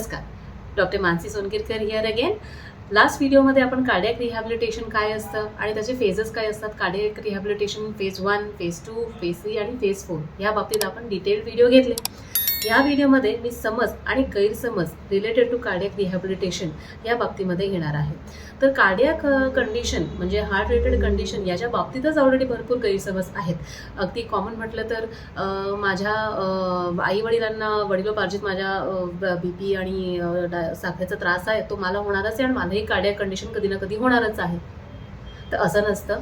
नमस्कार. Doctor Mansi Sonkirkar here again last व्हिडिओमध्ये आपण कार्डियक रिहॅबिलिटेशन काय असतं आणि त्याचे फेजेस काय असतात? Cardiac rehabilitation phase one phase two phase three आणि फेज फोर या बाबतीत आपण डिटेल व्हिडिओ घेतले. या व्हिडिओमध्ये मी समज आणि गैरसमज रिलेटेड टू कार्डियक रिहॅबिलिटेशन या बाबतीमध्ये घेणार आहे. तर कार्डियक कंडिशन म्हणजे हार्ट रिलेटेड कंडिशन याच्या बाबतीतच ऑलरेडी भरपूर गैरसमज आहेत. अगदी कॉमन म्हटलं तर माझ्या आई वडिलांना वडिलोपार्जित माझ्या बी पी आणि साखरेचा त्रास आहे तो मला होणारच आहे आणि माझंही कार्डियक कंडिशन कधी ना कधी होणारच आहे. तर असं नसतं.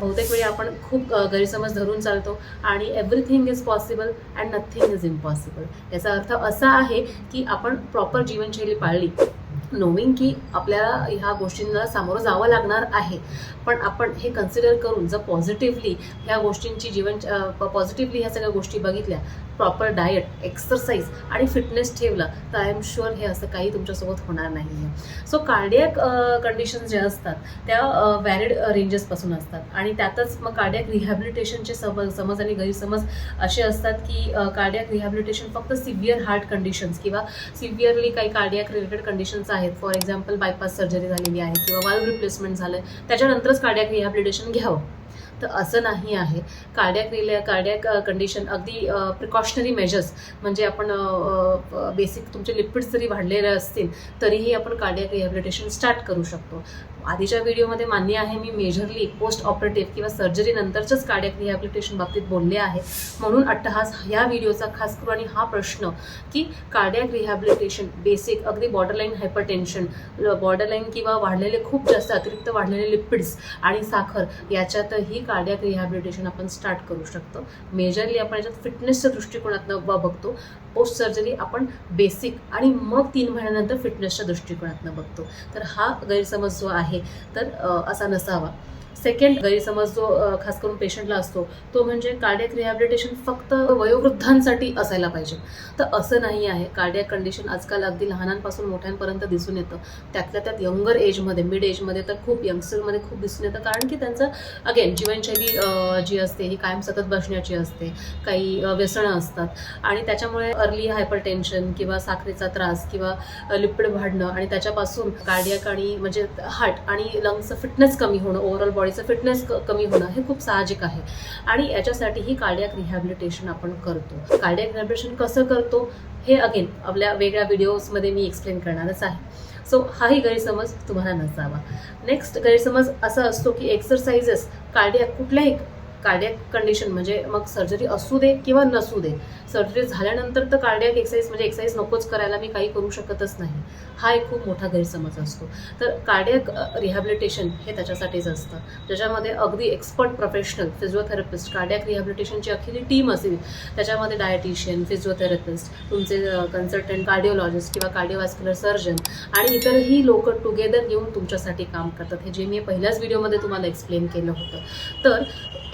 बहुतेक वेळी आपण खूप गैरसमज धरून चालतो आणि everything is possible and nothing is impossible याचा अर्थ असा आहे की आपण प्रॉपर जीवनशैली पाळली नोविंग की आपल्याला ह्या गोष्टींना सामोरं जावं लागणार आहे. पण आपण हे कन्सिडर करून जर पॉझिटिव्हली ह्या गोष्टींची जीवन पॉझिटिव्हली ह्या सगळ्या गोष्टी बघितल्या प्रॉपर डाएट एक्सरसाइज आणि फिटनेस ठेवला तर आय एम शुअर हे असं काही तुमच्यासोबत होणार नाही आहे सो कार्डियक कंडिशन ज्या असतात त्या व्हॅलिड रेंजेसपासून असतात. आणि त्यातच मग कार्डियक रिहॅबिलिटेशनचे समज समज आणि गैरसमज असे असतात की कार्डियक रिहॅबिलिटेशन फक्त सिव्हिअर हार्ट कंडिशन्स किंवा सिव्हिअरली काही कार्डियक रिलेटेड कंडिशन्स आहेत. आहेत. फॉर एक्झाम्पल बायपास सर्जरी झालेली आहे किंवा वाल्व रिप्लेसमेंट झालं त्याच्यानंतरच कार्डियाक रिहॅबिलिटेशन घ्यावं. तर असं नाही आहे. कार्डियाक रिले कार्डियाक कंडिशन अगदी प्रिकॉशनरी मेजर्स म्हणजे आपण बेसिक तुमचे लिपिड्स जरी वाढलेले असतील तरीही आपण कार्डियाक रिहॅबिलिटेशन स्टार्ट करू शकतो. आधीच्या व्हिडिओमध्ये मान्य आहे मी मेजरली पोस्ट ऑपरेटिव्ह किंवा सर्जरी नंतरच्याच कार्डियक रिहॅबिलिटेशन बाबतीत बोलले आहे. म्हणून अट्टहास ह्या व्हिडिओचा खास करून आणि हा प्रश्न की कार्डियक रिहॅबिलिटेशन बेसिक अगदी बॉर्डरलाईन हायपरटेन्शन बॉर्डरलाईन किंवा वाढलेले खूप जास्त अतिरिक्त वाढलेले लिपिड्स आणि साखर याच्यातही कार्डियक रिहॅबिलिटेशन आपण स्टार्ट करू शकतो. मेजरली आपण याच्यात फिटनेसच्या दृष्टिकोनातनं बघतो. पोस्ट सर्जरी आपण बेसिक आणि मग तीन महिन्यानंतर फिटनेसच्या दृष्टिकोनातनं बघतो. तर हा गैरसमज जो आहे तर असा नसावा. सेकंड गैरसमज जो खास करून पेशंटला असतो तो म्हणजे कार्डियक रिहॅबिलिटेशन फक्त वयोवृद्धांसाठी असायला पाहिजे. तर असं नाही आहे. कार्डियक कंडिशन आजकाल अगदी लहानांपासून मोठ्यांपर्यंत दिसून येतं. त्यातल्या त्यात यंगर एजमध्ये मिड एजमध्ये तर खूप यंगस्टरमध्ये खूप दिसून येतं. कारण की त्यांचं अगेन जीवनशैली जी असते ही कायम सतत बसण्याची असते. काही व्यसनं असतात. आणि त्याच्यामुळे अर्ली हायपर टेन्शन किंवा साखरेचा त्रास किंवा लिपिड वाढणं आणि त्याच्यापासून कार्डियक आणि म्हणजे हार्ट आणि लंग्सचं फिटनेस कमी होणं ओव्हरऑल बॉडीचं फिटनेस कमी होणं हे खूप साहजिक आहे. आणि याच्यासाठी ही कार्डियक रिहॅबिलिटेशन आपण करतो. कार्डियक रिहॅबिलिटेशन कसं करतो? हे अगेन आपल्या वेगळ्या व्हिडिओजमध्ये मी एक्सप्लेन करणारच आहे. सो हाही गैरसमज तुम्हाला नसावा. नेक्स्ट गैरसमज असा असतो की एक्सरसाइजेस कार्डियक कुठल्याही कार्डियक कंडिशन म्हणजे मग सर्जरी असू दे किंवा नसू दे सर्जरी झाल्यानंतर तर कार्डियक एक्सरसाइज म्हणजे एक्सरसाइज नकोच करायला मी काही करू शकतच नाही. हा एक खूप मोठा गैरसमज असतो. तर कार्डियक रिहॅबिलिटेशन हे त्याच्यासाठीच असतं. ज्याच्यामध्ये अगदी एक्सपर्ट प्रोफेशनल फिजिओथेरपिस्ट कार्डियक रिहॅबिलिटेशनची अख्खी टीम असेल त्याच्यामध्ये डायटिशियन फिजिओथेरपिस्ट तुमचे कन्सल्टंट कार्डिओलॉजिस्ट किंवा कार्डिओवॅस्क्युलर सर्जन आणि इतरही लोक टुगेदर येऊन तुमच्यासाठी काम करतात. हे जे मी पहिल्याच व्हिडिओमध्ये तुम्हाला एक्सप्लेन केलं होतं. तर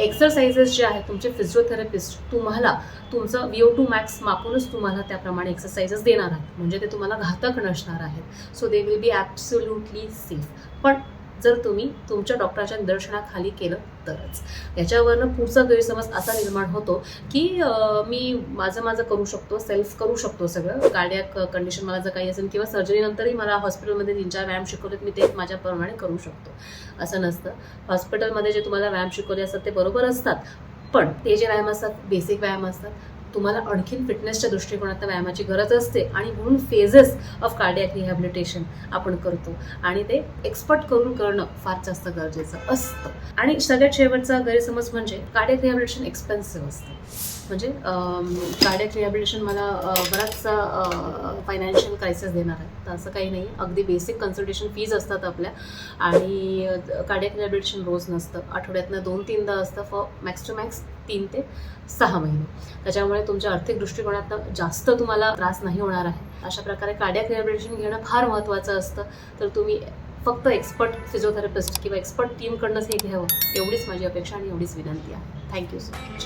एक्सरसाइजेस जे आहेत तुमचे फिजिओथेरपिस्ट तुम्हाला तुमचं व्ही ओ टू मॅक्स मापूनच तुम्हाला त्याप्रमाणे एक्सरसाइजेस देणार आहेत. म्हणजे ते तुम्हाला घातक नसणार आहेत. So they will be absolutely safe पण जर तुम्ही तुमच्या डॉक्टराच्या निदर्शनाखाली केलं तरच. याच्यावरनं पुढचा गैरसमज असा निर्माण होतो की मी माझं माझं करू शकतो सेल्फ करू शकतो सगळं. कार्डियक कंडिशन मला जर काही असेल किंवा सर्जरीनंतरही मला हॉस्पिटलमध्ये तीन चार व्यायाम शिकवलेत मी ते माझ्याप्रमाणे करू शकतो. असं नसतं. हॉस्पिटलमध्ये जे तुम्हाला व्यायाम शिकवले असतात ते बरोबर असतात. पण ते जे व्यायाम असतात बेसिक व्यायाम असतात तुम्हाला आणखीन फिटनेसच्या दृष्टिकोनात व्यायामाची गरज असते आणि म्हणून फेजेस ऑफ कार्डियक रिहॅबिलिटेशन आपण करतो. आणि ते एक्सपर्ट करून करणं फार जास्त गरजेचं असतं. आणि सगळ्यात शेवटचा गैरसमज म्हणजे कार्डियक रिहॅबिलिटेशन एक्सपेन्सिव्ह असतं. म्हणजे कार्डियक रिहॅबिलिटेशन मला बराचसा फायनान्शियल क्रायसिस देणार आहे. तर असं काही नाही. अगदी बेसिक कन्सल्टेशन फीज असतात आपल्या. आणि कार्डियक रिहॅबिलिटेशन रोज नसतं. आठवड्यातनं दोन तीनदा असतं फॉर मॅक्स टू मॅक्स तीन ते सहा महिने. त्याच्यामुळे तुमच्या आर्थिक दृष्टिकोनातनं जास्त तुम्हाला त्रास नाही होणार आहे. अशा प्रकारे कार्डिया रिहॅबिलिटेशन घेणं फार महत्त्वाचं असतं. तर तुम्ही फक्त एक्सपर्ट फिजिओथेरपिस्ट किंवा एक्सपर्ट टीमकडनंच हे घ्यावं. एवढीच माझी अपेक्षा आणि एवढीच विनंती आहे. Thank you so much